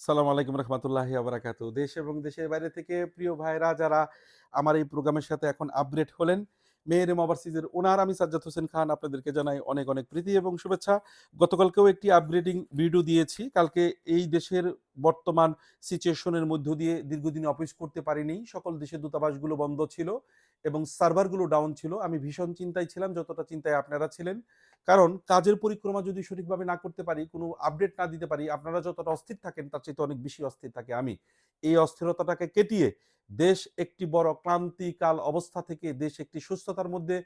সালাম আলাইকুম রহমতুল্লাহি আবরাকাতু দেশ এবং দেশের বাইরে থেকে প্রিয় ভাইরা যারা আমার এই প্রোগ্রামের সাথে এখন আপডেট হলেন মেয়ের ওভারসিজের ওনার আমি সাজ্জাদ হোসেন খান আপনাদেরকে জানাই অনেক অনেক প্রীতি এবং শুভেচ্ছা। গতকালকেও একটি আপগ্রেডিং ভিডিও দিয়েছি। কালকে এই দেশের বর্তমান সিচুয়েশনের মধ্য দিয়ে দীর্ঘদিন অফিস করতে পারিনি। সকল দেশের দূতাবাসগুলো বন্ধ ছিল এবং সার্ভারগুলো ডাউন ছিল। আমি ভীষণ চিন্তায় ছিলাম, যতটা চিন্তায় আপনারা ছিলেন। কারণ কাজের পরিক্রমা যদি সঠিকভাবে না করতে পারি, কোনো আপডেট না দিতে পারি, আপনারা যতটা অস্থির থাকেন, তার চেয়ে অনেক বেশি অস্থির থাকে আমি। এই অস্থিরতাটাকে কেটিয়ে দেশ একটি বড় ক্লান্তিকাল অবস্থা থেকে দেশ একটি সুস্থতার মধ্যে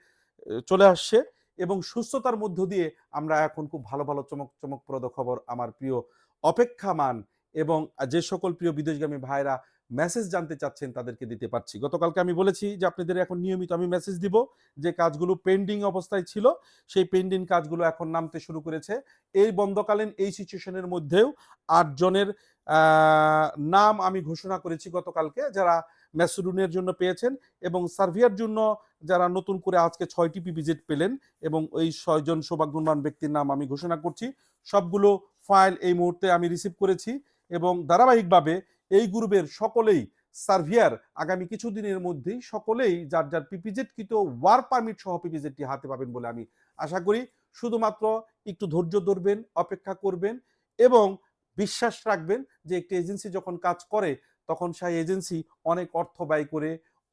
চলে আসছে এবং সুস্থতার মধ্য দিয়ে আমরা এখন খুব ভালো ভালো, চমক, চমকপ্রদ খবর আমার প্রিয় অপেক্ষামান এবং যে সকল প্রিয় বিদেশগামী ভাইরা মেসেজ জানতে চাচ্ছেন, তাদেরকে দিতে পারছি। গতকালকে আমি বলেছি যে, আপনাদের এখন নিয়মিত আমি মেসেজ দিব যে, কাজগুলো পেন্ডিং অবস্থায় ছিল, সেই পেন্ডিং কাজগুলো এখন নামতে শুরু করেছে। এই বন্ধকালীন এই সিচুয়েশনের মধ্যেও আটজনের নাম আমি ঘোষণা করেছি গতকালকে, যারা ম্যাসুডুনের জন্য পেয়েছেন এবং সার্ভিয়ার জন্য যারা নতুন করে আজকে ছয়টি পিভিজেট পেলেন এবং ওই ছয়জন সৌভাগ্যবান ব্যক্তির নাম আমি ঘোষণা করছি, সবগুলো ফাইল এই মুহূর্তে আমি রিসিভ করেছি এবং ধারাবাহিকভাবে এই গ্রুপের সকলেই সার্ভিয়ার। আগামী কিছুদিনের মধ্যেই সকলেই যার যার পিপিজেট কৃত ওয়ার পারমিট সহ পিপিজেটটি হাতে পাবেন বলে আমি আশা করি। শুধুমাত্র একটু ধৈর্য ধরবেন, অপেক্ষা করবেন এবং বিশ্বাস রাখবেন যে একটি এজেন্সি যখন কাজ করে, তখন সেই এজেন্সি অনেক অর্থ ব্যয় করে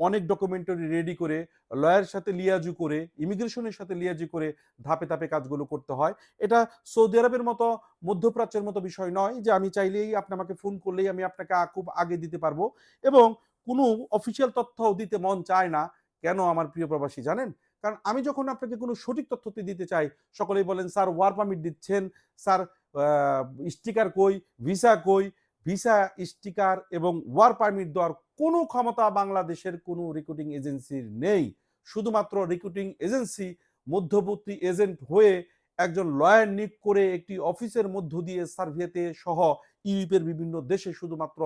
অনেক ডকুমেন্টারি রেডি করে লয়ার সাথে লিয়াজু করে ইমিগ্রেশনের সাথে লিয়াজু করে ধাপে ধাপে কাজগুলো করতে হয়। এটা সৌদি আরবের মতো মধ্যপ্রাচ্যের মতো বিষয় নয় যে আমি চাইলেই আপনি আমাকে ফোন করলেই আমি আপনাকে খুব আগে দিতে পারব এবং কোনো অফিসিয়াল তথ্য দিতে মন চায় না। কেন আমার প্রিয় প্রবাসী জানেন? কারণ আমি যখন আপনাকে কোনো সঠিক তথ্যটি দিতে চাই, সকলেই বলেন, স্যার ওয়ার পারমিট দিচ্ছেন। স্যার স্টিকার কই? ভিসা কই? ভিসা, স্টিকার এবং ওয়ার পারমিট দেওয়ার কোনো ক্ষমতা বাংলাদেশের কোনো রিক্রুটিং এজেন্সির নেই। শুধুমাত্র রিক্রুটিং এজেন্সি মধ্যবর্তী এজেন্ট হয়ে একজন লয়ার নিয়োগ করে একটি অফিসের মধ্য দিয়ে সার্ভেতে সহ ইউরোপের বিভিন্ন দেশে শুধুমাত্র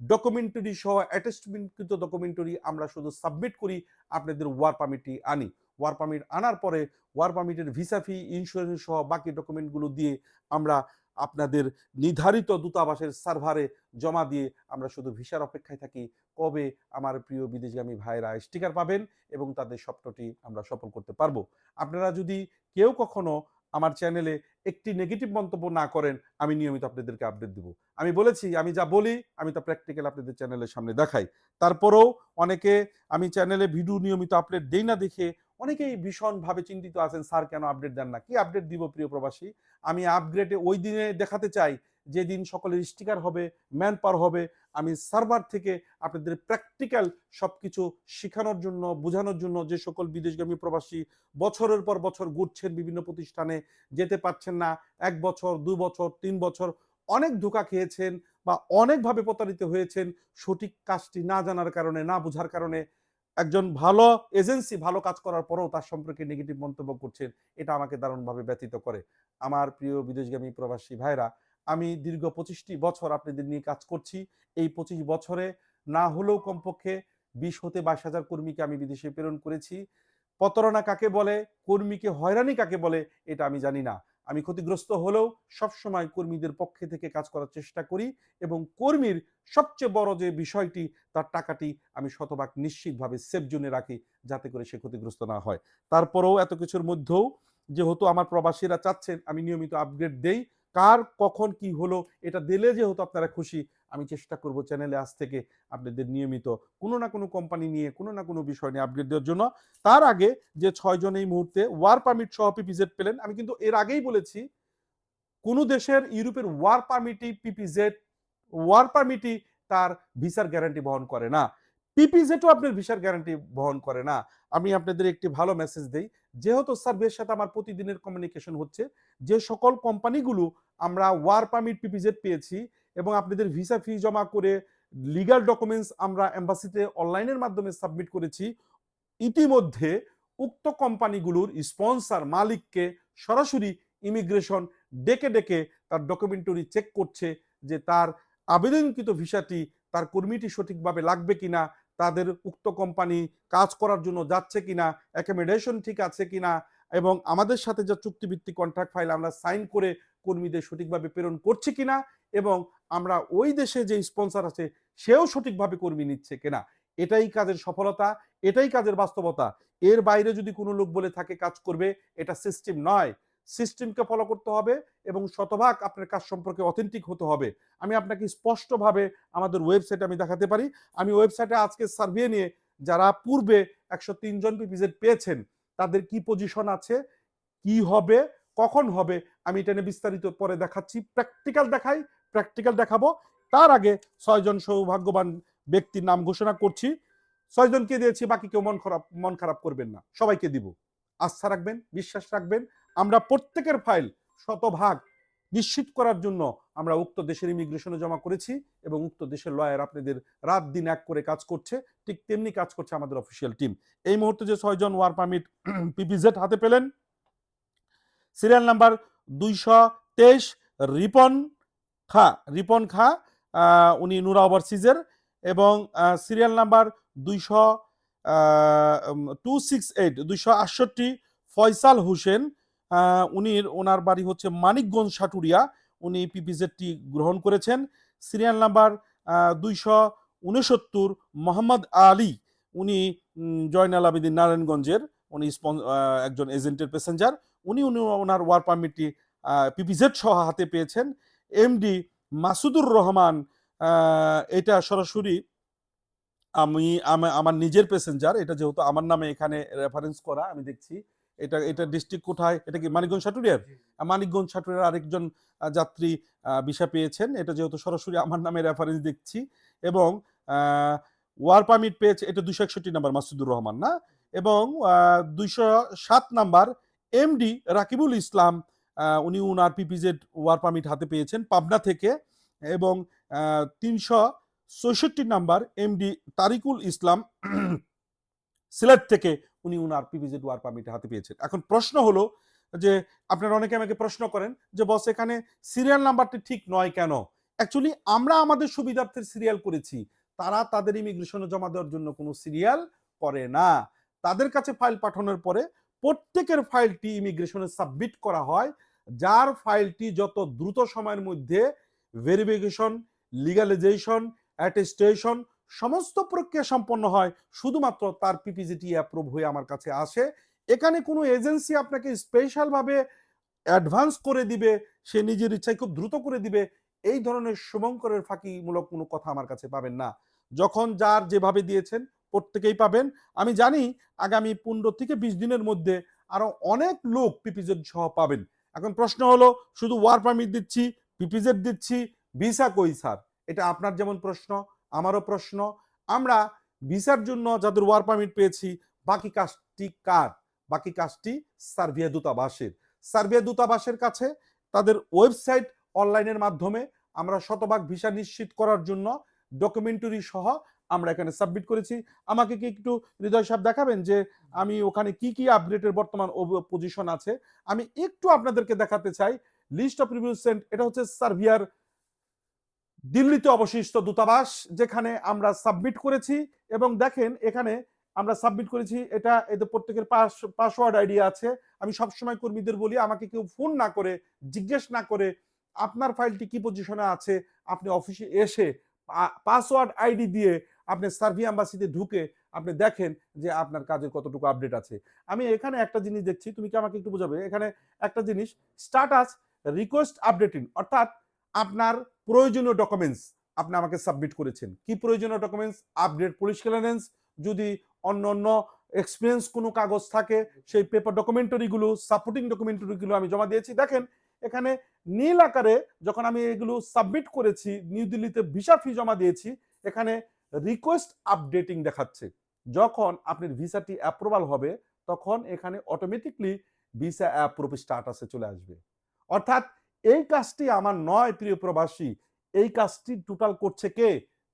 ডকুমেন্টারি সহ অ্যাটাচমেন্টকৃত ডকুমেন্টারি আমরা শুধু সাবমিট করি, আপনাদের ওয়ার পারমিটটি আনি। ওয়ার পারমিট আনার পরে ওয়ার পারমিটের ভিসা ফি ইন্স্যুরেন্স সহ বাকি ডকুমেন্টগুলো দিয়ে আমরা আপনাদের নির্ধারিত দূতাবাসের সার্ভারে জমা দিয়ে আমরা শুধু ভিসার অপেক্ষায় থাকি। কবে আমার প্রিয় বিদেশগামী ভাইরা স্টিকার পাবেন এবং তাদের স্বপ্নটি আমরা সফল করতে পারব? আপনারা যদি কেউ কখনো আমার চ্যানেলে একটি নেগেটিভ মন্তব্য না করেন, আমি নিয়মিত আপনাদেরকে আপডেট দিব। আমি বলেছি, আমি যা বলি, আমি তা প্র্যাকটিক্যাল আপনাদের চ্যানেলের সামনে দেখাই। তারপরেও অনেকে আমি চ্যানেলে ভিডিও নিয়মিত আপডেট দেই না দেখে অনেকেই ভীষণভাবে চিন্তিত আছেন, স্যার, কেন আপডেট দেন না? কি আপডেট দিব প্রিয় প্রবাসী? আমি আপগ্রেডে ওই দিনে দেখাতে চাই যেদিন সকলের স্টিকার হবে ম্যান পাওয়ার হবে, আমি সার্ভার থেকে আপনাদের প্র্যাকটিক্যাল সব কিছু শেখানোর জন্য, বোঝানোর জন্য যে সকল বিদেশগামী প্রবাসী বছরের পর বছর ঘুরছেন বিভিন্ন প্রতিষ্ঠানে, যেতে পারছেন না, এক বছর, দু বছর, তিন বছর, অনেক ধোকা খেয়েছেন বা অনেকভাবে প্রতারিত হয়েছেন সঠিক কাজটি না জানার কারণে, না বোঝার কারণে একজন ভালো এজেন্সি ভালো কাজ করার পরেও তার সম্পর্কে নেগেটিভ মন্তব্য করছেন, এটা আমাকে দারুণভাবে ব্যতীত করে। আমার প্রিয় বিদেশগামী প্রবাসী ভাইরা, আমি দীর্ঘ পঁচিশটি বছর আপনাদের নিয়ে কাজ করছি। এই পঁচিশ বছরে না হলেও কমপক্ষে বিশ হতে বাইশ হাজার কর্মীকে আমি বিদেশে প্রেরণ করেছি। প্রতারণা কাকে বলে, কর্মীকে হয়রানি কাকে বলে, এটা আমি জানি না। আমি ক্ষতিগ্রস্ত হলেও সবসময় কর্মীদের পক্ষে থেকে কাজ করার চেষ্টা করি এবং কর্মীর সবচেয়ে বড় যে বিষয়টি, তার টাকাটি আমি শতভাগ নিশ্চিতভাবে সেফ জোনে রাখি যাতে করে সে ক্ষতিগ্রস্ত না হয়। তারপরেও এত কিছুর মধ্যেও যেহেতু আমার প্রবাসীরা চাচ্ছেন, আমি নিয়মিত আপগ্রেড দেই। কার কখন কি হলো, এটা দিলে যেহেতু আপনারা খুশি, আমি চেষ্টা করব চ্যানেলে আজ থেকে আপনাদের নিয়মিত কোনো না কোনো কোম্পানি নিয়ে, কোনো না কোনো বিষয় নিয়ে আপডেট দেওয়ার জন্য। তার আগে যে ছয়জন এই মুহূর্তে ওয়ার পারমিট সহ পিপিজেড পেলেন, আমি কিন্তু এর আগেই বলেছি, কোনো দেশের ইউরোপের ওয়ার পারমিটই পিপিজেড ওয়ার পারমিটই তার ভিসার গ্যারান্টি বহন করে না। পিপিজেটও আপনার ভিসার গ্যারান্টি বহন করে না। আমি আপনাদের একটি ভালো মেসেজ দেই। যেহেতু সার্ভের সাথে আমার প্রতিদিনের কমিউনিকেশন হচ্ছে, যে সকল কোম্পানিগুলো আমরা ওয়ার পারমিট পিপিজেড পেয়েছি এবং আপনাদের ভিসা ফি জমা করে লিগাল ডকুমেন্টস আমরা এম্বাসিতে অনলাইনের মাধ্যমে সাবমিট করেছি, ইতিমধ্যে উক্ত কোম্পানিগুলোর স্পন্সর মালিককে সরাসরি ইমিগ্রেশন ডেকে ডেকে তার ডকুমেন্টারি চেক করছে যে তার আবেদনকৃত ভিসাটি তার কর্মীটি সঠিকভাবে লাগবে কিনা। তাদের উক্ত কোম্পানি কাজ করার জন্য যাচ্ছে কিনা অ্যাকোমোডেশন ঠিক আছে কিনা এবং আমাদের সাথে যে চুক্তিভিত্তিক কন্ট্রাক্ট ফাইল আমরা সাইন করে কর্মীদের সঠিকভাবে প্রেরণ করছি কিনা এবং আমরা ওই দেশে যে স্পন্সর আছে সেও সঠিকভাবে কর্মী নিচ্ছে কিনা, এটাই কাজের সফলতা, এটাই কাজের বাস্তবতা। এর বাইরে যদি কোনো লোক বলে থাকে কাজ করবে, এটা সিস্টেম নয়। সিস্টেমকে ফলো করতে হবে এবং শতভাগ আপনার কাজ সম্পর্কে অথেন্টিক হতে হবে। আমি আপনাকে স্পষ্টভাবে আমাদের ওয়েবসাইটে আমি দেখাতে পারি। আমি ওয়েবসাইটে আজকে সার্ভে নিয়ে যারা পূর্বে একশো জন পিপিজেড পেয়েছেন, তাদের কি পজিশন আছে, কি হবে, কখন হবে, আমি এটা নিয়ে বিস্তারিত পরে দেখাচ্ছি। প্র্যাকটিক্যাল দেখাই প্র্যাকটিক্যাল দেখাবো। তার আগে ছয়জন সৌভাগ্যবান ব্যক্তির নাম ঘোষণা করছি। ছয়জনকে দিয়েছি, বাকি কেউ মন খারাপ মন খারাপ করবেন না। সবাইকে দিব। আস্থা রাখবেন, বিশ্বাস রাখবেন। আমরা প্রত্যেকের ফাইল শতভাগ নিশ্চিত করার জন্য আমরা উক্ত দেশের ইমিগ্রেশনে জমা করেছি এবং উক্ত দেশের লয়ার আপনাদের রাত দিন এক করে কাজ করছে, ঠিক তেমনি কাজ করছে আমাদের অফিসিয়াল টিম এই মুহূর্তে যে ছয়জন ওয়ার পারমিট পিপিজেড হাতে পেলেন সিরিয়াল নাম্বার দুইশো তেইশ, রিপন খা রিপন খা উনি নুরা ওভারসিজের এবং সিরিয়াল নাম্বার দুইশো টু সিক্স এইট দুইশো আটষট্টি, ফয়সাল হোসেন আহ, উনি ওনার বাড়ি হচ্ছে মানিকগঞ্জ সাটুরিয়া। উনি পিপিজেডটি গ্রহণ করেছেন। সিরিয়াল নাম্বার দুইশো উনসত্তর মোহাম্মদ আলী। উনি জয়নাল আবেদিন নারায়ণগঞ্জের। উনি একজন এজেন্টের প্যাসেঞ্জার। উনি উনি ওনার ওয়ার পারমিটটি পিপিজেড সহ হাতে পেয়েছেন। এমডি মাসুদুর রহমান এটা সরাসরি আমি আমার নিজের প্যাসেঞ্জার। এটা যেহেতু আমার নামে এখানে রেফারেন্স করা আমি দেখছি। এটা এটা ডিস্ট্রিক্ট কোথায়? এটা কি মানিকগঞ্জ সাটুরিয়ার? মানিকগঞ্জ সাটুরিয়ার আরেকজন যাত্রী ভিসা পেয়েছেন। এটা যেহেতু সরাসরি আমার নামে রেফারেন্স দেখছি। এবং ওয়ার পারমিট পেয়েছে এটা দুশো একষট্টি নাম্বার মাসুদুর রহমান না? এবং দুইশো সাত নাম্বার এমডি রাকিবুল ইসলাম উনি উনার পিপিজেড ওয়ার পারমিট হাতে পেয়েছেন পাবনা থেকে। এবং তিনশো চৌষট্টি নাম্বার এমডি তারিকুল ইসলাম সিলেট থেকে উনি উনার পিপিজেড ওয়ার পারমিট হাতে পেয়েছেন। এখন প্রশ্ন হলো যে, আপনারা অনেকে আমাকে প্রশ্ন করেন যে, বস, এখানে সিরিয়াল নাম্বারটি ঠিক নয় কেন? অ্যাকচুয়ালি আমরা আমাদের সুবিধার্থে সিরিয়াল করেছি। তারা তাদের ইমিগ্রেশনে জমা দেওয়ার জন্য কোনো সিরিয়াল করে না। তাদের কাছে ফাইল পাঠানোর পরে প্রত্যেকের ফাইলটি ইমিগ্রেশনে সাবমিট করা হয়। যার ফাইলটি যত দ্রুত সময়ের মধ্যে ভেরিফিকেশন লিগালাইজেশন অ্যাটেস্টেশন সমস্ত প্রক্রিয়া সম্পন্ন হয় শুধুমাত্র তার পিপিজিটি অ্যাপ্রুভ হয়ে আমার কাছে আসে। এখানে কোনো এজেন্সি আপনাকে স্পেশালভাবে অ্যাডভান্স করে দিবে, সে নিজের ইচ্ছায় খুব দ্রুত করে দিবে, এই ধরনের শুভঙ্করের ফাঁকিমূলক কোনো কথা আমার কাছে পাবেন না। যখন যার যেভাবে দিয়েছেন প্রত্যেকেই পাবেন। আমি জানি আগামী পনেরো থেকে বিশ দিনের মধ্যে আরও অনেক লোক পিপিজেড সহ পাবেন। এখন প্রশ্ন হলো, শুধু ওয়ার পারমিট দিচ্ছি পিপিজেড দিচ্ছি ভিসা কই স্যার এটা আপনার যেমন প্রশ্ন আমারও প্রশ্ন। আমরা ভিসার জন্য যাদের ওয়ার পারমিট পেয়েছি, বাকি কাজটি কার? বাকি কাজটি সার্বিয়া দূতাবাসের। সার্বিয়া দূতাবাসের কাছে তাদের ওয়েবসাইট অনলাইনের মাধ্যমে আমরা শতভাগ ভিসা নিশ্চিত করার জন্য ডকুমেন্টারি সহ আমরা এখানে সাবমিট করেছি। আমাকে কি একটু হৃদয় সাহেব দেখাবেন যে আমি ওখানে কি কি আপডেটের বর্তমান পজিশন আছে? আমি একটু আপনাদেরকে দেখাতে চাই। লিস্ট অফ রিভিউ সেন্ট এটা হচ্ছে সার্বিয়ার দিল্লিতে অবশিষ্ট দূতাবাস, যেখানে আমরা সাবমিট করেছি এবং দেখেন এখানে আমরা সাবমিট করেছি, এটা এদের প্রত্যেকের পাস পাসওয়ার্ড আইডি আছে। আমি সবসময় কর্মীদের বলি, আমাকে কেউ ফোন না করে, জিজ্ঞেস না করে আপনার ফাইলটি কি পজিশনে আছে, আপনি অফিসে এসে পাসওয়ার্ড আইডি দিয়ে আপনি সার্ভি অ্যাম্বাসিতে ঢুকে আপনি দেখেন যে আপনার কাজের কতটুকু আপডেট আছে। আমি এখানে একটা জিনিস দেখছি, তুমি কি আমাকে একটু বোঝাবে? এখানে একটা জিনিস স্টাটাস রিকোয়েস্ট আপডেটিং অর্থাৎ আপনার প্রয়োজনীয় ডকুমেন্টস আপনি আমাকে সাবমিট করেছেন। কি প্রয়োজনীয় ডকুমেন্টস আপডেট পুলিশ ক্লিয়ারেন্স যদি অন্য অন্য এক্সপিরিয়েন্স কোনো কাগজ থাকে, সেই পেপার ডকুমেন্টারিগুলো সাপোর্টিং ডকুমেন্টারিগুলো আমি জমা দিয়েছি। দেখেন, এখানে নীল আকারে যখন আমি এগুলো সাবমিট করেছি, নিউ দিল্লিতে ভিসা ফি জমা দিয়েছি, এখানে রিকোয়েস্ট আপডেটিং দেখাচ্ছে। যখন আপনার ভিসাটি অ্যাপ্রুভাল হবে, তখন এখানে অটোমেটিকলি ভিসা অ্যাপ্রুভ স্টাটাসে চলে আসবে। অর্থাৎ এই কাজটি আমার নয়, প্রিয় প্রবাসী। এই কাজটি টোটাল করছে কে?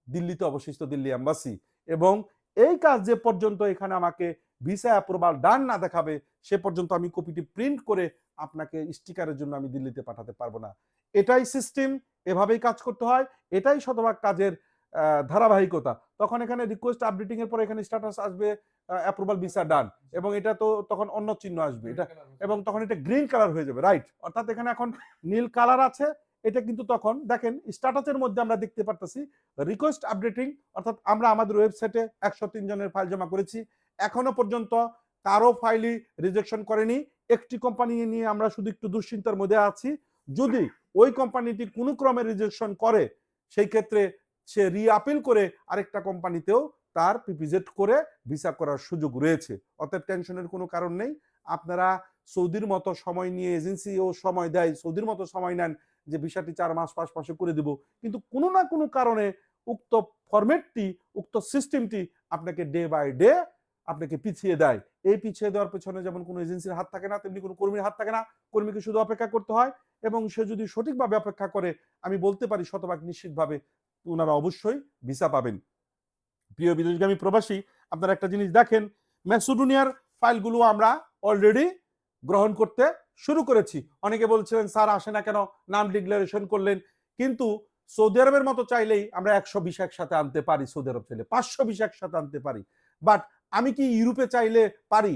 দিল্লিতে অবশিষ্ট দিল্লি অ্যাম্বাসি এবং এই কাজ যে পর্যন্ত এখানে আমাকে ভিসা অ্যাপ্রুভাল ডান না দেখাবে, সে পর্যন্ত আমি কপিটি প্রিন্ট করে আপনাকে স্টিকারের জন্য আমি দিল্লিতে পাঠাতে পারব না। এটাই সিস্টেম এভাবেই কাজ করতে হয়। এটাই শতভাগ কাজের ধারাবাহিকতা। তখন এখানে রিকোয়েস্ট আপডেটিং এর পরে এখানে স্ট্যাটাস আসবে অ্যাপ্রুভাল ভিসা ডান এবং এটা তো তখন অন্য চিহ্ন আসবে। এটা এবং তখন এটা গ্রিন কালার হয়ে যাবে রাইট অর্থাৎ এখানে এখন নীল কালার আছে, এটা কিন্তু তখন দেখেন স্ট্যাটাসের মধ্যে আমরা দেখতে পারতেছি রিকোয়েস্ট আপডেটিং অর্থাৎ আমরা আমাদের ওয়েবসাইটে একশো তিন জনের ফাইল জমা করেছি। এখনও পর্যন্ত কারও ফাইলই রিজেকশন করেনি। একটি কোম্পানি নিয়ে আমরা শুধু একটু দুশ্চিন্তার মধ্যে আছি। যদি ওই কোম্পানিটি কোনো ক্রমে রিজেকশন করে, সেই ক্ষেত্রে সে রিআপিল করে আরেকটা কোম্পানিতেও তার পিপিজেড করে ভিসা করার সুযোগ রয়েছে। অতএব টেনশনের কোনো কারণ নেই। আপনারা সৌদির মতো সময় নিয়ে এজেন্সিও সময় দেয়, সৌদির মতো সময় নেন যে ভিসাটি চার মাস, পাঁচ মাসে করে দেব। কিন্তু কোনো না কোনো কারণে উক্ত ফরম্যাটটি উক্ত সিস্টেমটি আপনাকে ডে বাই ডে আপনাকে পিছিয়ে দেয়। এই পিছিয়ে দেওয়ার পেছনে যেমন কোনো এজেন্সির হাত থাকে না, তেমনি কোনো কর্মীর হাত থাকে না। কর্মীকে শুধু অপেক্ষা করতে হয় এবং সে যদি সঠিকভাবে অপেক্ষা করে, আমি বলতে পারি শতভাগ নিশ্চিতভাবে ওনারা অবশ্যই ভিসা পাবেন। প্রিয় বিদেশগামী প্রবাসী, আপনারা একটা জিনিস দেখেন, ম্যাসুডোনিয়ার ফাইলগুলো আমরা অলরেডি গ্রহণ করতে শুরু করেছি। অনেকে বলছিলেন, স্যার, আসে না কেন? নাম ডিক্লারেশন করলেন। কিন্তু সৌদি আরবের মতো চাইলেই আমরা একশো বিশ একসাথে আনতে পারি, সৌদি আরব চাইলে। পাঁচশো বিশ একসাথে আনতে পারি। বাট আমি কি ইউরোপে চাইলে পারি?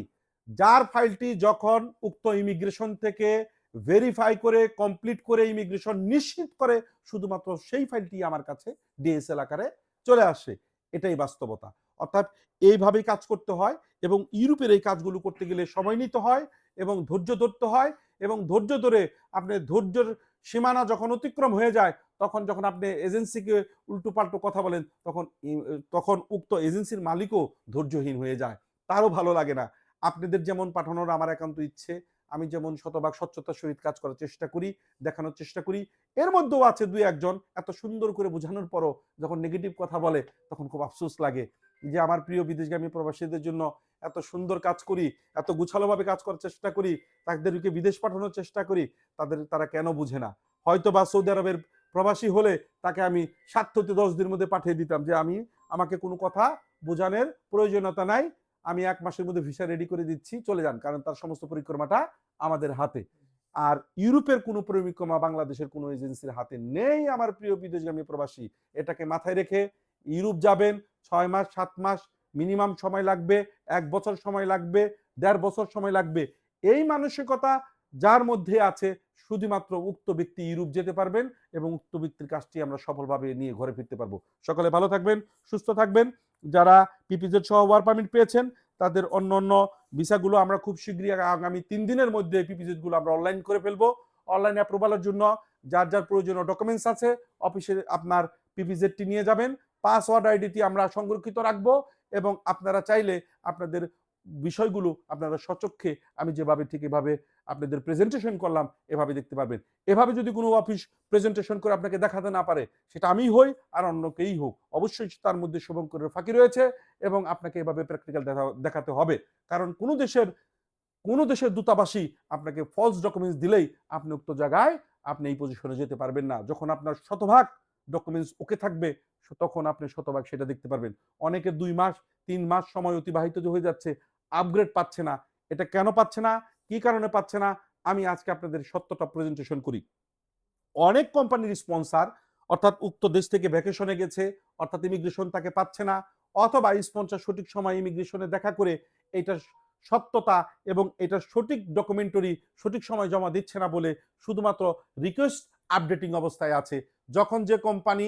যার ফাইলটি যখন উক্ত ইমিগ্রেশন থেকে ভেরিফাই করে কমপ্লিট করে ইমিগ্রেশন নিশ্চিত করে, শুধুমাত্র সেই ফাইলটি আমার কাছে ডিএসএল আকারে চলে আসে। এটাই বাস্তবতা। অর্থাৎ এইভাবেই কাজ করতে হয় এবং ইউরোপের এই কাজগুলো করতে গেলে সময় নিতে হয় এবং ধৈর্য ধরতে হয় এবং ধৈর্য ধরে আপনি ধৈর্যের সীমানা যখন অতিক্রম হয়ে যায়, তখন যখন আপনি এজেন্সিকে উল্টো পাল্টো কথা বলেন, তখন তখন উক্ত এজেন্সির মালিকও ধৈর্যহীন হয়ে যায়। তারও ভালো লাগে না। আপনাদের যেমন পাঠানোর আমার একান্ত ইচ্ছে আমি যেমন শতভাগ স্বচ্ছতার সহিত কাজ করার চেষ্টা করি, দেখানোর চেষ্টা করি। এর মধ্যেও আছে দুই একজন, এত সুন্দর করে বোঝানোর পরও যখন নেগেটিভ কথা বলে তখন খুব আফসোস লাগে যে আমার প্রিয় বিদেশগামী প্রবাসীদের জন্য এত সুন্দর কাজ করি, এত গুছালোভাবে কাজ করার চেষ্টা করি, তাদেরকে বিদেশ পাঠানোর চেষ্টা করি, তাদের, তারা কেন বুঝে না? হয়তো বা সৌদি আরবের প্রবাসী হলে তাকে আমি সাত থেকে দশ দিনের মধ্যে পাঠিয়ে দিতাম যে আমি, আমাকে কোনো কথা বোঝানোর প্রয়োজনীয়তা নাই আমি এক মাসের মধ্যে ভিসা রেডি করে দিচ্ছি, চলে যান। কারণ তার সমস্ত পরিক্রমাটা আমাদের হাতে। আর ইউরোপের কোনো পরিক্রমা বাংলাদেশের কোনো এজেন্সির হাতে নেই, আমার প্রিয় বিদেশগামী প্রবাসী। এটাকে মাথায় রেখে ইউরোপ যাবেন, ছয় মাস, সাত মাস মিনিমাম সময় লাগবে, এক বছর সময় লাগবে, দেড় বছর সময় লাগবে। এই মানসিকতা যার মধ্যে আছে, শুধুমাত্র উক্ত ব্যক্তি ইউরোপ যেতে পারবেন এবং উক্ত ব্যক্তির কাজটি আমরা সফলভাবে নিয়ে ঘরে ফিরতে পারব। সকালে ভালো থাকবেন, সুস্থ থাকবেন। যারা পিপিজেড সহ ওয়ার পারমিট পেয়েছেন, তাদের অন্য অন্য ভিসাগুলো আমরা খুব শীঘ্রই আগামী তিন দিনের মধ্যে পিপিজেডগুলো আমরা অনলাইন করে ফেলব। অনলাইন অ্যাপ্রুভালের জন্য যার যার প্রয়োজনীয় ডকুমেন্টস আছে অফিসে আপনার পিপিজেডটি নিয়ে যাবেন। পাসওয়ার্ড আইডিটি আমরা সংরক্ষিত রাখব এবং আপনারা চাইলে আপনাদের বিষয়গুলো আপনারা সচক্ষে আমি যেভাবে ঠিক এভাবে আপনাদের প্রেজেন্টেশন করলাম, এভাবে দেখতে পারবেন। এভাবে যদি কোনো অফিস প্রেজেন্টেশন করে আপনাকে দেখাতে না পারে, সেটা আমি হই আর অন্য কেই হোক। অবশ্যই তার মধ্যে শুভঙ্করের ফাঁকি রয়েছে এবং আপনাকে এভাবে প্র্যাকটিক্যাল দেখাতে হবে। কারণ কোনো দেশের কোনো দেশের দূতাবাসী আপনাকে ফলস ডকুমেন্টস দিলেই আপনি উক্ত জায়গায় আপনি এই পজিশনে যেতে পারবেন না। যখন আপনার শতভাগ ডকুমেন্টস ওকে থাকবে, তখন আপনি শতভাগ সেটা দেখতে পারবেন। অনেকে দুই মাস, তিন মাস সময় অতিবাহিত হয়ে যাচ্ছে আপগ্রেড পাচ্ছে না। এটা কেন পাচ্ছে না? কি কারণে পাচ্ছে না? আমি আজকে আপনাদের সত্যটা প্রেজেন্টেশন করি। অনেক কোম্পানির স্পন্সার অর্থাৎ উক্ত দেশ থেকে ভ্যাকেশনে গেছে, অর্থাৎ ইমিগ্রেশন তাকে পাচ্ছে না, অথবা স্পন্সার সঠিক সময় ইমিগ্রেশনে দেখা করে এটা সত্যতা এবং এটা সঠিক ডকুমেন্টারি সঠিক সময় জমা দিচ্ছে না বলে শুধুমাত্র রিকোয়েস্ট আপডেটিং অবস্থায় আছে। যখন যে কোম্পানি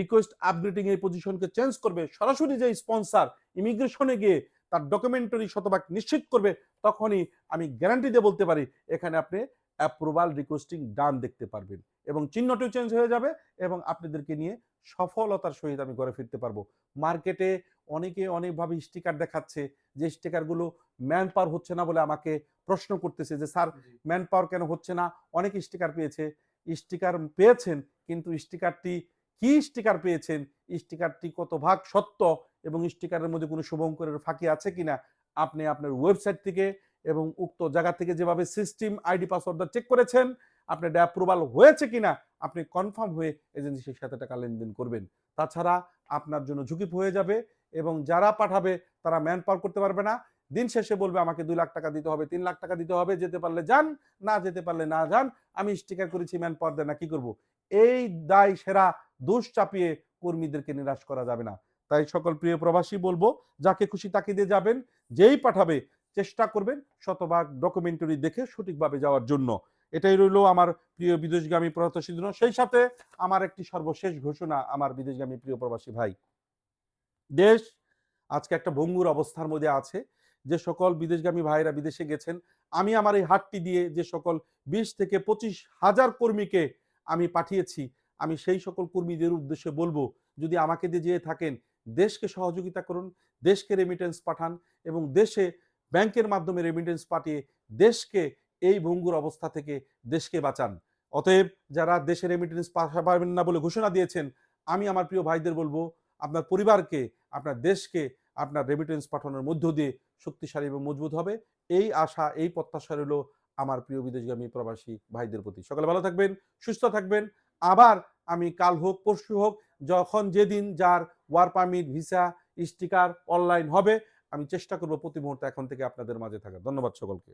রিকোয়েস্ট আপডেটিং এই পজিশনকে চেঞ্জ করবে, সরাসরি যে স্পন্সার ইমিগ্রেশনে গিয়ে তার ডকুমেন্টারি শতভাগ নিশ্চিত করবে তখনই আমি গ্যারান্টি দিয়ে বলতে পারি এখানে আপনি অ্যাপ্রুভাল রিকোয়েস্টিং ডান দেখতে পারবেন এবং চিহ্নটিও চেঞ্জ হয়ে যাবে এবং আপনাদেরকে নিয়ে সফলতার সহিত আমি ঘরে ফিরতে পারব। মার্কেটে অনেকে অনেকভাবে স্টিকার দেখাচ্ছে যে স্টিকারগুলো ম্যান পাওয়ার হচ্ছে না বলে আমাকে প্রশ্ন করতেছে যে স্যার ম্যান পাওয়ার কেন হচ্ছে না? অনেক স্টিকার পেয়েছে। স্টিকার পেয়েছেন কিন্তু স্টিকারটি কি স্টিকার পেয়েছেন? স্টিকারটি কত ভাগ সত্য এবং স্টিকারের মধ্যে কোনো শুভঙ্করের ফাঁকি আছে কিনা? আপনি আপনার ওয়েবসাইট থেকে এবং উক্ত জায়গা থেকে যেভাবে সিস্টেম আইডি পাসওয়ার্ডটা চেক করেছেন আপনার অ্যাপ্রুভাল হয়েছে কিনা, আপনি কনফার্ম হয়ে এজেন্সির সাথে টাকা লেনদেন করবেন। তাছাড়া আপনার জন্য ঝুঁকি হয়ে যাবে এবং যারা পাঠাবে তারা ম্যান পাওয়ার করতে পারবে না। দিন শেষে বলবে, আমাকে দুই লাখ টাকা দিতে হবে, তিন লাখ টাকা দিতে হবে, যেতে পারলে যান, না যেতে পারলে না যান, আমি স্টিকার করেছি ম্যান পাওয়ার দেয় না কি করব? এই দায় সেরা দোষ চাপিয়ে কর্মীদেরকে নিরাশ করা যাবে না। তাই সকল প্রিয় প্রবাসী বলব, যাকে খুশি তাকে দিয়ে যাবেন যেই পাঠাবে চেষ্টা করবেন শতভাগ ডকুমেন্টারি দেখে সঠিকভাবে যাওয়ার জন্য। এটাই রইল আমার প্রিয় বিদেশগামী প্রত্যাশী জন্য সেই সাথে আমার একটি সর্বশেষ ঘোষণা আমার বিদেশগামী প্রিয় প্রবাসী ভাই। দেশ আজকে একটা ভঙ্গুর অবস্থার মধ্যে আছে। যে সকল বিদেশগামী ভাইরা বিদেশে গেছেন, আমি আমার এই হাটটি দিয়ে যে সকল বিশ থেকে পঁচিশ হাজার কর্মীকে আমি পাঠিয়েছি, আমি সেই সকল কর্মীদের উদ্দেশ্যে বলব, যদি আমাকে দিয়ে যেয়ে থাকেন দেশকে সহযোগিতা করুন, দেশকে রেমিটেন্স পাঠান এবং দেশে ব্যাংকের মাধ্যমে রেমিটেন্স পাঠিয়ে দেশকে এই ভঙ্গুর অবস্থা থেকে দেশকে বাঁচান। অতএব যারা দেশে রেমিটেন্স পাঠাবেন না বলে ঘোষণা দিয়েছেন, আমি আমার প্রিয় ভাইদের বলব, আপনার পরিবারকে, আপনার দেশকে আপনার রেমিটেন্স পাঠানোর মধ্য দিয়ে শক্তিশালী এবং মজবুত হবে। এই আশা, এই প্রত্যাশা রইল আমার প্রিয় বিদেশগামী প্রবাসী ভাইদের প্রতি। সকালে ভালো থাকবেন, সুস্থ থাকবেন। আবার আমি কাল হোক, পরশু হোক, যখন যেদিন যার work permit, visa, sticker online হবে। আমি চেষ্টা করব প্রতি মুহূর্তে এখন থেকে আপনাদের মাঝে থাকা ধন্যবাদ সকলকে।